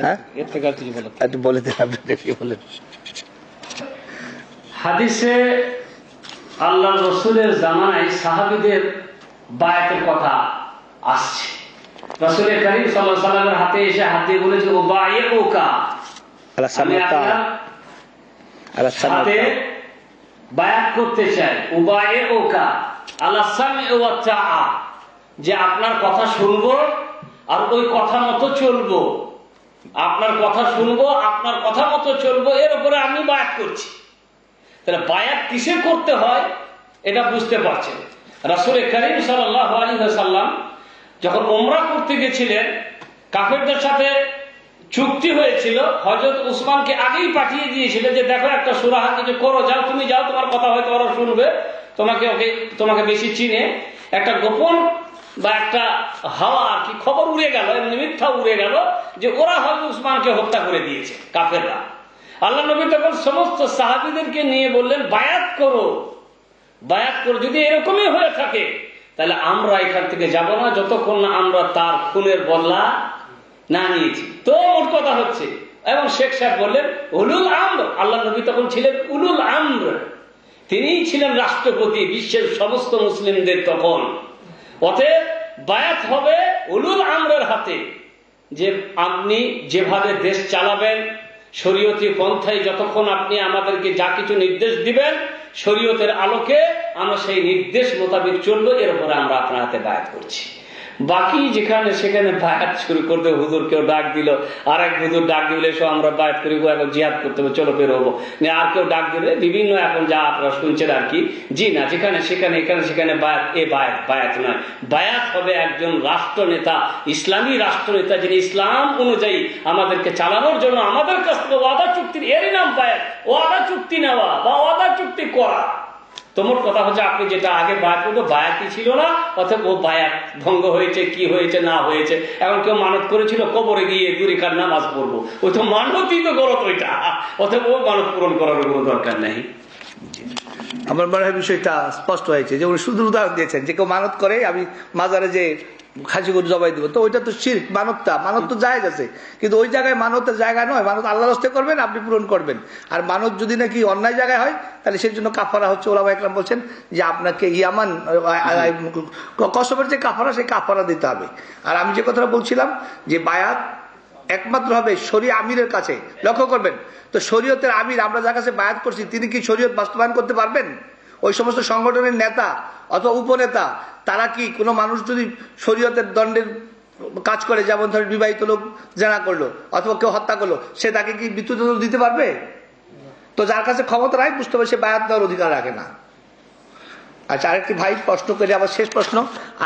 হ্যাঁ? এর থেকে আর কিছু বলো একটু বলে দিন আপনি দেখি বলেন। হাদিসে আল্লাহ রসুলের জামানায় সাহাবিদের বায়াতের কথা আসছে। রসুলের করিম সাল্লাহ সাল্লামের হাতে এসে হাত দিয়ে বলেছে ও বায়ে বায়াত করতে চাই। যে আপনার কথা শুনব আর ওই কথা মতো চলবো। আপনার কথা শুনব, আপনার কথা মতো চলবো, এর উপরে আমি বায়াত করছি। তাহলে বায়াত কিসে করতে হয়, এটা বুঝতে পারছেন। রাসূল করিম সাল্লাল্লাহু আলাইহি ওয়াসাল্লাম যখন ওমরা করতে গেছিলেন, কাফেরদের সাথে চুক্তি হয়েছিল, হযরত উসমানকে আগেই পাঠিয়ে দিয়েছিল যে, দেখো একটা সুরাহা কিছু করো, যাও, তুমি যাও, তোমার কথা হয়তো ওরা শুনবে, তোমাকে ওকে, তোমাকে বেশি চিনে। একটা গোপন বা একটা হাওয়া আর কি খবর উড়ে গেল, এমনি মিথ্যা উড়ে গেল যে ওরা হয়তো উসমানকে হত্যা করে দিয়েছে, কাফেররা। আল্লাহ নবী তখন সমস্ত সাহাবিদেরকে নিয়ে বললেন, বায়াত করো বায়াত করো, যদি এরকমই হয়ে থাকে, তাহলে আমরা এখান থেকে যাব না, যতক্ষণ না আমরা তার খুনের বদলা না নিয়েছি। তো মোট কথা হচ্ছে, এবং শেখ সাহেব বললেন, উলুল আমর, আল্লাহ নবী তখন ছিলেন উলুল আমর। তিনিই ছিলেন রাষ্ট্রপতি বিশ্বের সমস্ত মুসলিমদের তখন। অতএব বায়াত হবে উলুল আমরের হাতে। যে আপনি যেভাবে দেশ চালাবেন, শরীয়তি পন্থায় যতক্ষণ আপনি আমাদেরকে যা কিছু নির্দেশ দিবেন, শরীয়তের আলোকে আমরা সেই নির্দেশ মোতাবেক চলবো, এর উপরে আমরা আপনার হাতে বায়াত করছি। বাকি যেখানে সেখানে বায়াত শুরু করতে হুজুর কেউ ডাক দিল আর এক হুজুর ডাক দিলে এসো আমরা বায়াত করিব এখন জিহাদ করতে হবে, চলো বের হব। আর কেউ ডাক দিলে, বিভিন্ন এখন যা আপনারা শুনছেন আর কি, জি না, যেখানে সেখানে, এখানে সেখানে বায়াত, এ বায়াত বায়াত নয়। বায়াত হবে একজন রাষ্ট্রনেতা, ইসলামী রাষ্ট্রনেতা যিনি ইসলাম অনুযায়ী আমাদেরকে চালানোর জন্য আমাদের কাছ থেকে ওয়াদা চুক্তির, এরই নাম বায়াত, ওয়াদা চুক্তি নেওয়া বা ওয়াদা চুক্তি করা। তোমার কথা হচ্ছে, আপনি যেটা আগে বায়াত করতো, বায়াতই ছিল না, অথবা ও বায়াত ভঙ্গ হয়েছে, কি হয়েছে, না হয়েছে। এখন কেউ মানত করেছিল, কবরে গিয়ে দুরিকার নামাজ পড়ব। ওই তো মানতই তো গলত ওইটা। অথবা ও মানত পূরণ করার কোনো দরকার নেই। আমার মনে হয় বিষয়টা স্পষ্ট হয়েছে যে উনি শুধু উদাহরণ দিয়েছেন, যে কেউ মানত করে, আমি মাজারে যে খাসি গরু জবাই দিব। তো ওইটা তো শির্ক, মানবতা মানত তো জায়েজ আছে। কিন্তু ওই জায়গায় মানতের জায়গা নয়, মানত আল্লাহ রস্তে করবেন, আপনি পূরণ করবেন। আর মানত যদি নাকি অন্যায় জায়গায় হয়, তাহলে সেই জন্য কাফারা হচ্ছে ওলামা একরাম বলছেন যে আপনাকে ইয়ামান কসবের যে কাফারা, সেই কাফারা দিতে হবে। আর আমি যে কথাটা বলছিলাম যে বায়াত একমাত্র হবে শরী আমিরের কাছে। লক্ষ্য করবেন, তো শরীয়তের আমির, আমরা যার কাছে বায়াত করছি, তিনি কি শরীয়ত বাস্তবায়ন করতে পারবেন? ওই সমস্ত সংগঠনের নেতা অথবা উপনেতা, তারা কি কোনো মানুষ যদি শরীয়তের দণ্ডের কাজ করে, যেমন ধরেন বিবাহিত লোক জানা করল, অথবা কেউ হত্যা করল, সে তাকে কি মৃত্যুদণ্ড দিতে পারবে? তো যার কাছে ক্ষমতা নাই, বুঝতে পারবে সে বায়াত দেওয়ার অধিকার রাখে না। আচ্ছা আরেকটি ভাই প্রশ্ন করে, আবার শেষ প্রশ্ন।